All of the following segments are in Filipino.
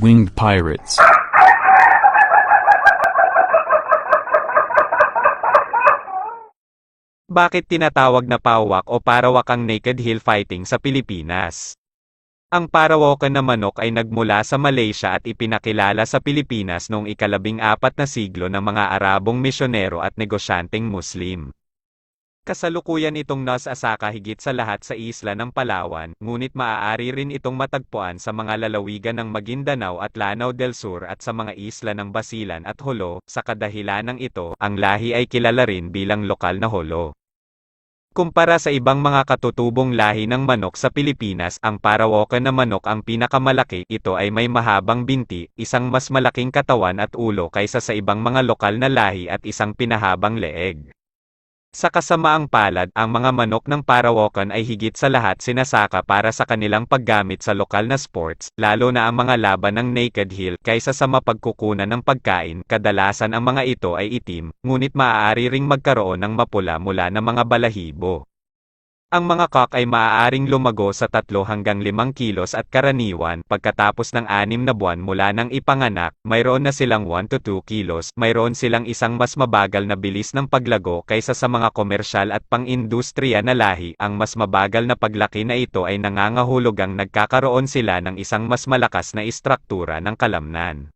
Winged pirates. Bakit tinatawag na pawak o parawak ang naked hill fighting sa Pilipinas? Ang parawakan na manok ay nagmula sa Malaysia at ipinakilala sa Pilipinas noong ikalabing apat na siglo ng mga Arabong misyonero at negosyanteng Muslim. Kasalukuyan itong nasa asaka higit sa lahat sa isla ng Palawan, ngunit maaari rin itong matagpuan sa mga lalawigan ng Maguindanao at Lanao del Sur at sa mga isla ng Basilan at Holo, sa kadahilan ng ito, ang lahi ay kilala rin bilang lokal na holo. Kumpara sa ibang mga katutubong lahi ng manok sa Pilipinas, ang parawakan na manok ang pinakamalaki. Ito ay may mahabang binti, isang mas malaking katawan at ulo kaysa sa ibang mga lokal na lahi at isang pinahabang leeg. Sa kasamaang palad, ang mga manok ng parawakan ay higit sa lahat sinasaka para sa kanilang paggamit sa lokal na sports, lalo na ang mga laban ng naked hill kaysa sa mapagkukunan ng pagkain. Kadalasan ang mga ito ay itim, ngunit maaari ring magkaroon ng mapula mula ng mga balahibo. Ang mga cock ay maaaring lumago sa 3 hanggang 5 kilos at karaniwan, pagkatapos ng 6 na buwan mula ng ipanganak, mayroon na silang 1 to 2 kilos, mayroon silang isang mas mabagal na bilis ng paglago kaysa sa mga komersyal at pang-industriya na lahi. Ang mas mabagal na paglaki na ito ay nangangahulugang nagkakaroon sila ng isang mas malakas na istruktura ng kalamnan.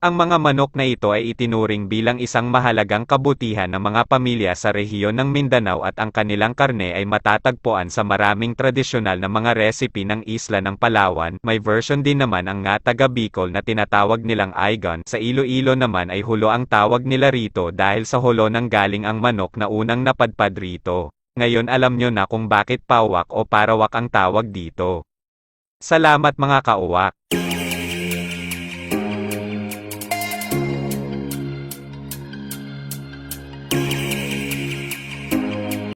Ang mga manok na ito ay itinuring bilang isang mahalagang kabutihan ng mga pamilya sa rehiyon ng Mindanao at ang kanilang karne ay matatagpuan sa maraming tradisyonal na mga recipe ng isla ng Palawan. May version din naman ang nga taga Bicol na tinatawag nilang Igon. Sa Iloilo naman ay hulo ang tawag nila rito dahil sa hulo nang galing ang manok na unang napadpad rito. Ngayon alam nyo na kung bakit pawak o parawak ang tawag dito. Salamat mga kauwak.